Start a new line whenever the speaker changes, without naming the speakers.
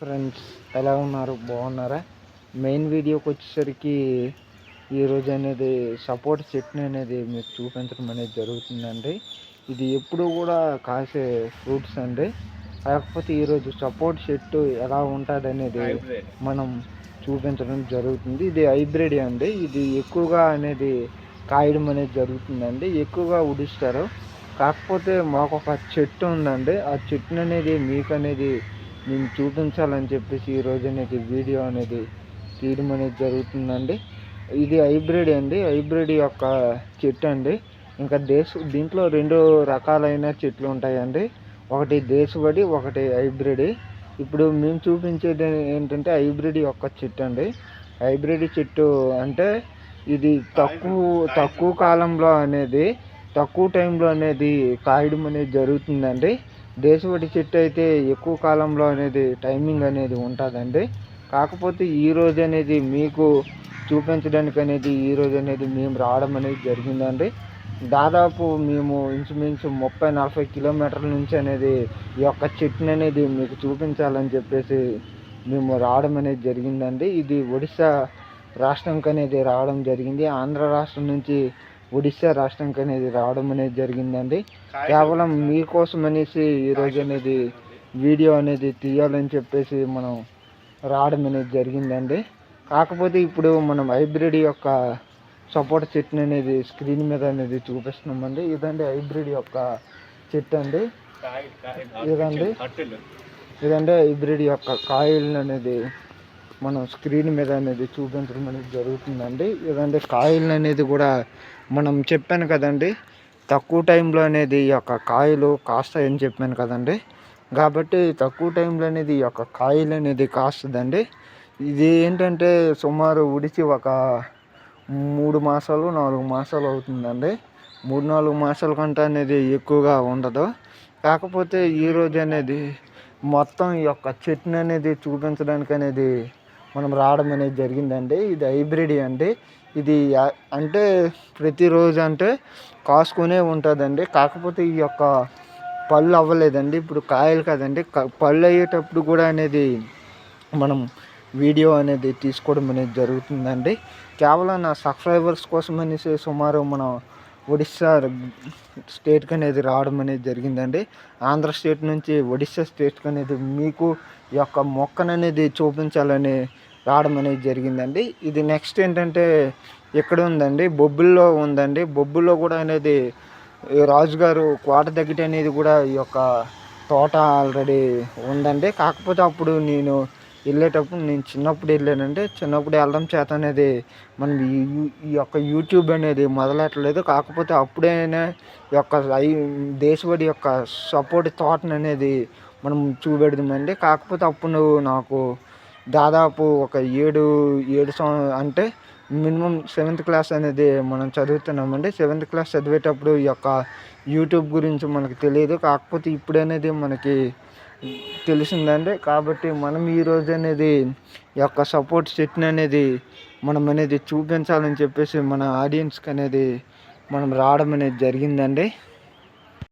Friends ఎలా ఉన్నారు? బాగున్నారా? మెయిన్ వీడియోకి వచ్చేసరికి ఈరోజు అనేది సపోర్ట్ చట్నీ అనేది మీకు చూపించడం అనేది జరుగుతుందండి. ఇది ఎప్పుడు కూడా కాసే ఫ్రూట్స్ అండి. కాకపోతే ఈరోజు సపోర్ట్ చెట్టు ఎలా ఉంటుంది అనేది మనం చూపించడం జరుగుతుంది. ఇది హైబ్రిడ్ అండి. ఇది ఎక్కువగా అనేది కాయడం అనేది జరుగుతుందండి. ఎక్కువగా ఉడిస్తారు కాకపోతే మాకు ఒక చెట్టు ఉందండి. ఆ చెట్టుని అనేది మీకు అనేది నేను చూపించాలని చెప్పేసి ఈరోజు అనేది వీడియో అనేది తీయడం అనేది జరుగుతుందండి. ఇది హైబ్రిడ్ అండి. హైబ్రిడ్ యొక్క చెట్టు అండి. ఇంకా దేశ దీంట్లో రెండు రకాలైన చెట్లు ఉంటాయండి. ఒకటి దేశవాడి ఒకటి హైబ్రిడ్. ఇప్పుడు మేము చూపించేది ఏంటంటే హైబ్రిడ్ యొక్క చెట్టు అండి. హైబ్రిడ్ చెట్టు అంటే ఇది తక్కువ తక్కువ కాలంలో అనేది తక్కువ టైంలో అనేది కాయడం అనేది జరుగుతుందండి. దేశవాడి చెట్టు అయితే ఎక్కువ కాలంలో అనేది టైమింగ్ అనేది ఉంటుందండి. కాకపోతే ఈ రోజు అనేది మీకు చూపించడానికి అనేది ఈ రోజు అనేది మేము రావడం అనేది జరిగిందండి. దాదాపు మేము ఇంచుమించు ముప్పై నలభై కిలోమీటర్ల నుంచి అనేది ఈ యొక్క చెట్టుని అనేది మీకు చూపించాలని చెప్పేసి మేము రావడం అనేది జరిగిందండి. ఇది ఒడిశా రాష్ట్రంకి అనేది రావడం జరిగింది. ఆంధ్ర రాష్ట్రం నుంచి ఒడిశా రాష్ట్రంకి అనేది రావడం అనేది జరిగిందండి. కేవలం మీకోసం అనేసి ఈరోజు అనేది వీడియో అనేది తీయాలని చెప్పేసి మనం రావడం అనేది జరిగిందండి. కాకపోతే ఇప్పుడు మనం హైబ్రిడ్ యొక్క సపోటా చెట్టుని అనేది స్క్రీన్ మీద అనేది చూపిస్తున్నామండి. ఇదండి హైబ్రిడ్ యొక్క చెట్టు అండి. ఇదండి. ఇదండి హైబ్రిడ్ యొక్క కాయలు అనేది మనం స్క్రీన్ మీద అనేది చూపించడం అనేది జరుగుతుందండి. ఏదంటే కాయలు అనేది కూడా మనం చెప్పాను కదండి తక్కువ టైంలో అనేది ఈ యొక్క కాయలు కాస్తాయని చెప్పాను కదండి. కాబట్టి తక్కువ టైంలో అనేది ఈ యొక్క కాయలు అనేది కాస్తుందండి. ఇది ఏంటంటే సుమారు ఉడిచి ఒక మూడు మాసాలు నాలుగు మాసాలు అవుతుందండి. మూడు నాలుగు మాసాల కంటే అనేది ఎక్కువగా ఉండదు. కాకపోతే ఈరోజు అనేది మొత్తం ఈ యొక్క చెట్ని అనేది చూపించడానికి అనేది మనం రావడం అనేది జరిగిందండి. ఇది హైబ్రిడ్ అండి. ఇది అంటే ప్రతిరోజు అంటే కాసుకునే ఉంటుందండి. కాకపోతే ఈ యొక్క పళ్ళు అవ్వలేదండి. ఇప్పుడు కాయలు కదండి. పళ్ళు అయ్యేటప్పుడు కూడా అనేది మనం వీడియో అనేది తీసుకోవడం అనేది జరుగుతుందండి. కేవలం నా సబ్స్క్రైబర్స్ కోసం అనేసి సుమారు మనం ఒడిస్సా స్టేట్కి అనేది రావడం అనేది జరిగిందండి. ఆంధ్ర స్టేట్ నుంచి ఒడిస్సా స్టేట్కి అనేది మీకు ఈ యొక్క మొక్కను అనేది చూపించాలని రావడం అనేది జరిగిందండి. ఇది నెక్స్ట్ ఏంటంటే ఇక్కడ ఉందండి బొబ్బుల్లో ఉందండి. బొబ్బుల్లో కూడా అనేది రాజుగారు కోట దగ్గర అనేది కూడా ఈ యొక్క తోట ఆల్రెడీ ఉందండి. కాకపోతే అప్పుడు నేను వెళ్ళేటప్పుడు నేను చిన్నప్పుడు వెళ్ళానంటే చిన్నప్పుడు వెళ్ళడం చేత అనేది మనం ఈ యొక్క యూట్యూబ్ అనేది మొదలెట్టలేదు. కాకపోతే అప్పుడైనా ఈ యొక్క దేశవాడి యొక్క సపోర్ట్ తోటను అనేది మనం చూపెడదామండి. కాకపోతే అప్పుడు నాకు దాదాపు ఒక ఏడు ఏడు సం అంటే మినిమం సెవెంత్ క్లాస్ అనేది మనం చదువుతున్నామండి. సెవెంత్ క్లాస్ చదివేటప్పుడు ఈ యొక్క యూట్యూబ్ గురించి మనకు తెలియదు. కాకపోతే ఇప్పుడు అనేది మనకి తెలిసిందండి. కాబట్టి మనం ఈరోజు అనేది ఈ యొక్క సపోర్ట్ సెట్ని అనేది మనం అనేది చూపించాలని చెప్పేసి మన ఆడియన్స్కి అనేది మనం రావడం అనేది జరిగిందండి.